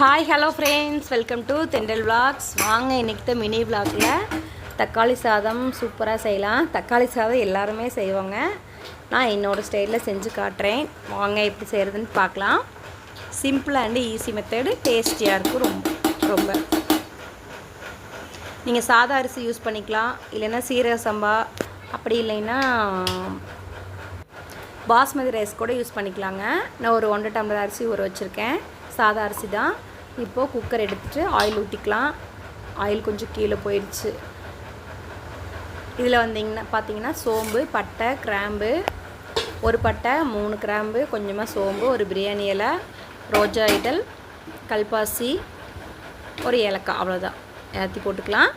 Hi hello friends welcome to தெண்டல் vlogs வாங்க இன்றைக்கி தான் மினி vlogல தக்காளி சாதம் சூப்பராக செய்யலாம். தக்காளி சாதம் எல்லாருமே செய்வாங்க. நான் என்னோடய ஸ்டைலில் செஞ்சு காட்டுறேன். வாங்க எப்படி செய்கிறதுன்னு பார்க்கலாம். சிம்பிள் அண்டு ஈஸி மெத்தடு டேஸ்டியாக இருக்கும். ரொம்ப ரொம்ப. நீங்கள் சாதா அரிசி யூஸ் பண்ணிக்கலாம். இல்லைன்னா சீரக சம்பா. அப்படி இல்லைன்னா பாஸ்மதி ரைஸ் கூட யூஸ் பண்ணிக்கலாங்க. நான் ஒரு ஒன்றரை டம்ளர் அரிசி ஊற வச்சுருக்கேன். சாதா அரிசி தான் இப்போது குக்கர் எடுத்துகிட்டு ஆயில் ஊற்றிக்கலாம் ஆயில் கொஞ்சம் கீழே போயிடுச்சு இதில் வந்தீங்கன்னா பார்த்தீங்கன்னா சோம்பு பட்டை கிராம்பு ஒரு பட்டை மூணு கிராம்பு கொஞ்சமாக சோம்பு ஒரு பிரியாணி இலை ரோஜா இதழ் கல்பாசி ஒரு ஏலக்காய் அவ்வளோதான் எல்லாத்தையும் போட்டுக்கலாம்.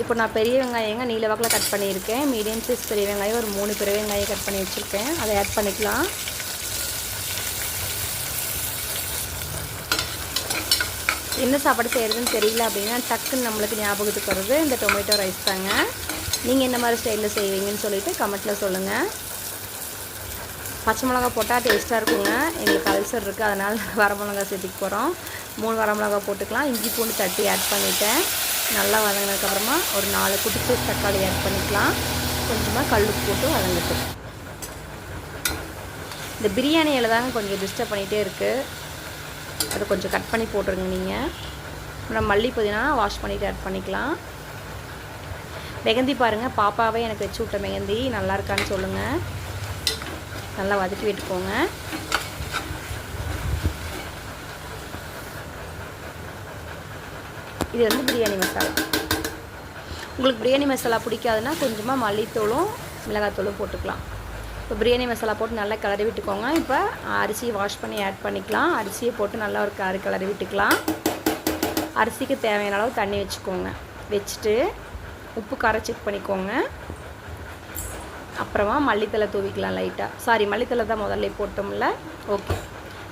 இப்போ நான் பெரிய வெங்காயங்க நீல வாக்கில் கட் பண்ணியிருக்கேன். மீடியம் சைஸ் பெரிய வெங்காயம் ஒரு மூணு பெரிய வெங்காயம் கட் பண்ணி வச்சுருக்கேன். அதை ஆட் பண்ணிக்கலாம். என்ன சாப்பாடு செய்கிறதுன்னு தெரியல அப்படின்னா டக்குன்னு நம்மளுக்கு ஞாபகத்துக்கு வருது இந்த டொமேட்டோ ரைஸ் தாங்க. நீங்கள் என்ன மாதிரி ஸ்டைலில் செய்வீங்கன்னு சொல்லிவிட்டு கமெண்ட்டில் சொல்லுங்கள் பச்சை மிளகா போட்டால் டேஸ்ட்டாக இருக்குங்க. எங்களுக்கு அல்சர் இருக்குது அதனால் வரமிளகா சேர்த்துக்கு போகிறோம் மூணு வரமிளகா போட்டுக்கலாம். இஞ்சி பூண்டு தட்டி ஆட் பண்ணிவிட்டேன் நல்லா வதங்கினதுக்கப்புறமா ஒரு நாலு குடிச்சு தக்காளி ஆட் பண்ணிக்கலாம். கொஞ்சமாக கல் போட்டு வதங்கட்டும் இந்த பிரியாணியில் தாங்க கொஞ்சம் டிஸ்டர்ப் பண்ணிகிட்டே இருக்குது அதை கொஞ்சம் கட் பண்ணி போட்டுருங்க நீங்கள் அப்புறம் மல்லி புதினா வாஷ் பண்ணிவிட்டு ஆட் பண்ணிக்கலாம். மெகந்தி பாருங்கள் பாப்பாவே எனக்கு வச்சு விட்ட மெகந்தி நல்லா இருக்கான்னு சொல்லுங்கள் நல்லா வதக்கி விட்டுக்கோங்க. இது வந்து பிரியாணி மசாலா. உங்களுக்கு பிரியாணி மசாலா பிடிக்காதுன்னா கொஞ்சமாக மல்லித்தூளும் மிளகாத்தூளும் போட்டுக்கலாம். இப்போ பிரியாணி மசாலா போட்டு நல்லா கிளறி விட்டுக்கோங்க. இப்போ அரிசியை வாஷ் பண்ணி ஆட் பண்ணிக்கலாம். அரிசியை போட்டு நல்லா ஒரு கரு கிளறி விட்டுக்கலாம். அரிசிக்கு தேவையான அளவு தண்ணி வச்சுக்கோங்க. வச்சுட்டு உப்பு காரம் செக் பண்ணிக்கோங்க. அப்புறமா மல்லித்தலை தூவிக்கலாம் லைட்டாக சாரி மல்லித்தலை தான் முதல்ல போட்டோம்ல. ஓகே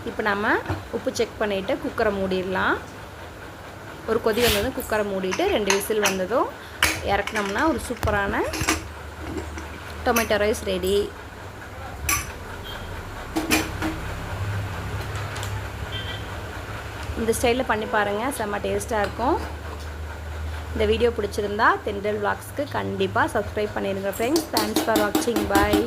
இப்போ நம்ம உப்பு செக் பண்ணிவிட்டு குக்கரை மூடிடலாம். ஒரு கொதி வந்ததும் குக்கரை மூடிட்டு ரெண்டு விசில் வந்ததும் இறக்குனோம்னா ஒரு சூப்பரான டொமேட்டோ ரைஸ் ரெடி. இந்த ஸ்டைலில் பண்ணி பாருங்கள் செம்ம டேஸ்ட்டாக இருக்கும். இந்த வீடியோ பிடிச்சிருந்தா தென்றல் விளாக்ஸ்க்கு கண்டிப்பாக சப்ஸ்கிரைப் பண்ணிடுங்க ஃப்ரெண்ட்ஸ் தேங்க்ஸ் ஃபார் வாட்சிங் பாய்